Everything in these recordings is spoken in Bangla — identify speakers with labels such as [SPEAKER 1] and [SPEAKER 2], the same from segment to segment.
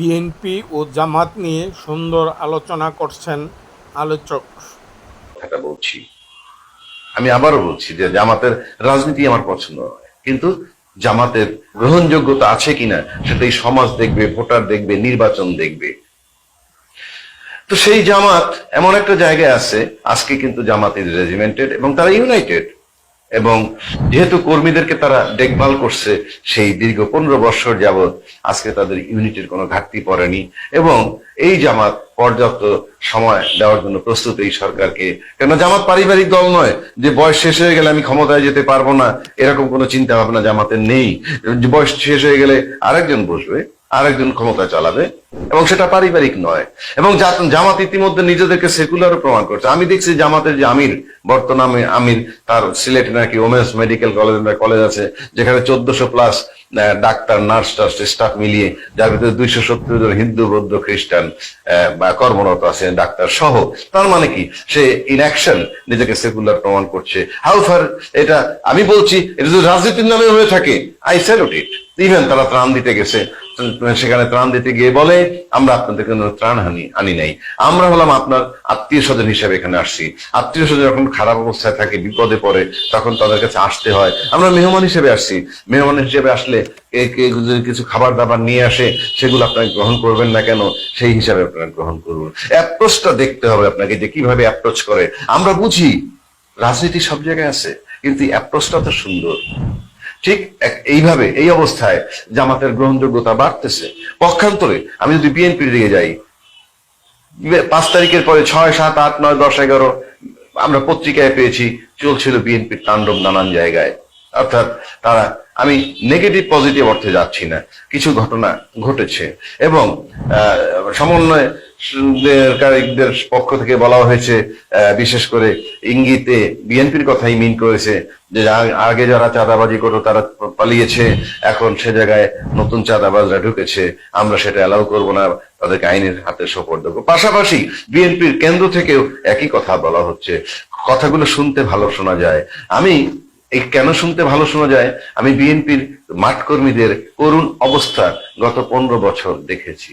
[SPEAKER 1] বিএনপি ও জামাত নিয়ে সুন্দর আলোচনা করছেন আলোচক।
[SPEAKER 2] কথাটা বলছি। আমি আবারও বলছি যে জামাতের রাজনীতি আমার পছন্দ নয়। কিন্তু জামাতের গ্রহণযোগ্যতা আছে কিনা সেটা এই সমাজ দেখবে, ভোটার দেখবে, নির্বাচন দেখবে। তো সেই জামাত এমন একটা জায়গায় আছে, আজকে কিন্তু জামাত ইজ রেজিমেন্টেড এবং তারা ইউনাইটেড এবং যেহেতু কর্মীদেরকে তারা দেখভাল করছে, সেই দীর্ঘ পনেরো বৎসর যাবৎ আজকে তাদের ইউনিটের কোনো ঘাটতি পড়েনি এবং এই জামাত পর্যাপ্ত সময় দেওয়ার জন্য প্রস্তুত এই সরকারকে। কেন জামাত পারিবারিক দল নয় যে বয়স শেষ হয়ে গেলে আমি ক্ষমতায় যেতে পারব না, এরকম কোনো চিন্তা ভাবনা জামাতের নেই। বয়স শেষ হয়ে গেলে আরেকজন বসবে। আরেকজন ক্ষমতা চালাবে, এবং সেটা পারিবারিক নয়। এবং জামাত ইতিমধ্যে নিজেদেরকে সেকুলারও প্রমাণ করছে। আমি দেখছি জামাতের যে আমির, বর্তমানে আমির, তার সিলেটে নাকি ওমেন্স মেডিকেল কলেজ কলেজ আছে, যেখানে চোদ্দশো প্লাস ডাক্তার, নার্স, টার্স, স্টাফ মিলিয়ে, যার ভিতরে দুইশো সত্তর জন হিন্দু, বৌদ্ধ, খ্রিস্টান কর্মরত আছে, ডাক্তার সহ। তার মানে কি? সে ইন অ্যাকশন নিজেকে সেকুলার প্রমাণ করছে। হাউ ফার এটা আমি বলছি, এটা যদি রাজনীতির নামে হয়ে থাকে আই স্যালুট ইট ইভেন তারা ত্রাণ দিতে গেছে সেখানে ত্রাণ দিতে গিয়ে বলে, আমরা আপনাদের কোনো ত্রাণ হানি, আনি নাই। আমরা হলাম আপনার আত্মীয় স্বজন হিসেবে এখানে আসছি। আত্মীয় স্বজন যখন খারাপ অবস্থায় থাকে, বিপদে পড়ে, তখন তাদের কাছে আসতে হয়। আমরা মেহমান হিসেবে আসছি। মেহমান হিসেবে আসলে যদি কিছু খাবার দাবার নিয়ে আসে, সেগুলো আপনাকে গ্রহণ করবেন না কেন? সেই হিসাবে আপনারা গ্রহণ করুন। অ্যাপ্রোচটা দেখতে হবে আপনাকে যে কীভাবে অ্যাপ্রোচ করে। আমরা বুঝি, রাজনীতি সব জায়গায় আছে, কিন্তু অ্যাপ্রোচটা তো সুন্দর। ঠিক এইভাবে, এই অবস্থায় জামাতের গ্রহণযোগ্যতা বাড়তেছে। পক্ষান্তরে আমি যদি বিএনপির দিকে যাই পাঁচ তারিখের পরে ছয়, সাত, আট, নয়, দশ, এগারো, আমরা পত্রিকায় পেয়েছি, চলছিল বিএনপির তাণ্ডব নানান জায়গায়। অর্থাৎ তারা, আমি নেগেটিভ পজিটিভ অর্থে যাচ্ছি না। কিছু ঘটনা ঘটেছে এবং সমন্বয় কারীদের পক্ষ থেকে বলা হয়েছে বিশেষ করে ইঙ্গিতে বিএনপির কথাই মিন করেছে যে আগে যারা চাঁদাবাজি করতো তারা পালিয়েছে, এখন সে জায়গায় নতুন চাঁদাবাজরা ঢুকেছে, আমরা সেটা অ্যালাউ করব না, তাদেরকে আইনের হাতে সোপর্দ করব। পাশাপাশি বিএনপির কেন্দ্র থেকেও একই কথা বলা হচ্ছে, কথাগুলো শুনতে ভালো শোনা যায়। আমি এই কেন শুনতে ভালো শোনা যায়? আমি বিএনপির মাঠ কর্মীদের করুণ অবস্থা গত পনেরো বছর দেখেছি।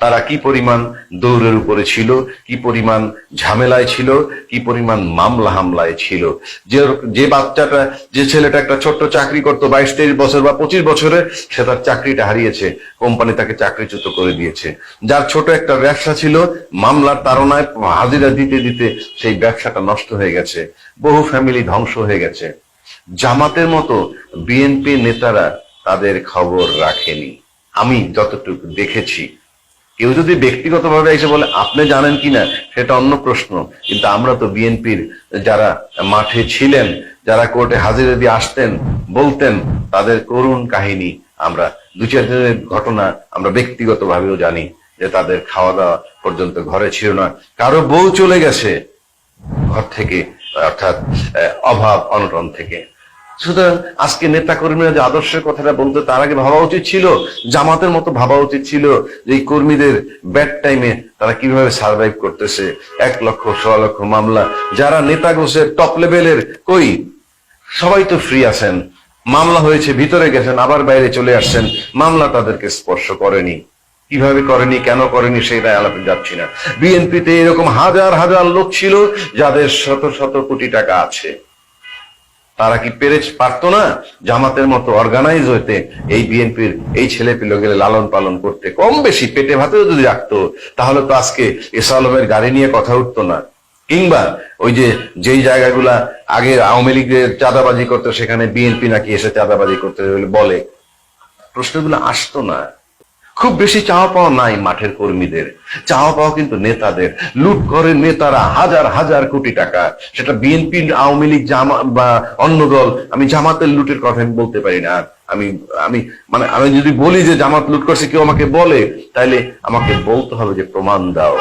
[SPEAKER 2] তারা কি পরিমাণ দৌড়ের উপরে ছিল, কি পরিমাণ ঝামেলায় ছিল, কি পরিমাণ মামলা হামলায় ছিল? যে যে বাচ্চাটা, যে ছেলেটা একটা ছোট্ট চাকরি করতো বাইশ তেইশ বছর বা পঁচিশ বছরে, সে তার চাকরিটা হারিয়েছে, কোম্পানি তাকে চাকরিচ্যুত করে দিয়েছে। যার ছোট একটা ব্যবসা ছিল, মামলার তাড়নায় হাজিরা দিতে দিতে সেই ব্যবসাটা নষ্ট হয়ে গেছে, বহু ফ্যামিলি ধ্বংস হয়ে গেছে। জামাতের মতো বিএনপি নেতারা তাদের খবর রাখেনি। আমি যতটুকু দেখেছি কেউ যদি ব্যক্তিগতভাবে এসে বলে, আপনি জানেন কিনা সেটা অন্য প্রশ্ন। কিন্তু আমরা তো বিএনপির যারা মাঠে ছিলেন, যারা কোর্টে হাজিরা দিয়ে আসতেন, বলতেন, তাদের করুণ কাহিনী আমরা, দু চার দিনের ঘটনা আমরা ব্যক্তিগতভাবেও জানি যে তাদের খাওয়া দাওয়া পর্যন্ত ঘরে ছিল না। কারও বউ চলে গেছে ঘর থেকে, অর্থাৎ অভাব, অনটন থেকে। সুতরাং আজকে নেতা কর্মীরা যে আদর্শের কথাটা বলতে তার আগে ভাবা উচিত ছিল, জামাতের মতো ভাবা উচিত ছিল যে এই কর্মীদের ব্যাড টাইমে তারা কীভাবে সার্ভাইভ করতেছে। এক লক্ষ, সোয়া লক্ষ মামলা। যারা নেতা গোছের টপ লেভেলের কই? সবাই তো ফ্রি আছেন। মামলা হয়েছে, ভিতরে গেছেন, আবার বাইরে চলে আসছেন। মামলা তাদেরকে স্পর্শ করেনি। কীভাবে করেনি, কেন করেনি সেটা আলাপে যাচ্ছি না। বিএনপিতে এরকম হাজার হাজার লোক ছিল যাদের শত শত কোটি টাকা আছে। তারা কি পেরে পারতো না? জামাতের মতো অর্গানাইজ হইতে এই বিএনপির এই ছেলে গেলে লালন পালন করতে। কম বেশি পেটে ভাতেও যদি রাখতো, তাহলে তো আজকে এস আলমের গাড়ি নিয়ে কথা উঠতো না। কিংবা ওই যে যেই জায়গাগুলা আগে আওয়ামী লীগের চাঁদাবাজি করতো, সেখানে বিএনপি নাকি এসে চাঁদাবাজি করতে বলে। প্রশ্নগুলো আসতো না। খুব বেশি চাওয়া পাওয়া নাই মাঠের কর্মীদের। চাওয়া পাওয়া কিন্তু নেতাদের। লুট করে নেতারা হাজার হাজার কোটি টাকা। সেটা বিএনপি আওয়ামী লীগ, জামা, বা অন্য দল। আমি জামাতের লুটের কথা আমি বলতে পারি না। আমি আমি মানে আমি যদি বলি যে জামাত লুট করছে, কেউ আমাকে বলে, তাইলে আমাকে বলতে হবে যে প্রমাণ দাও।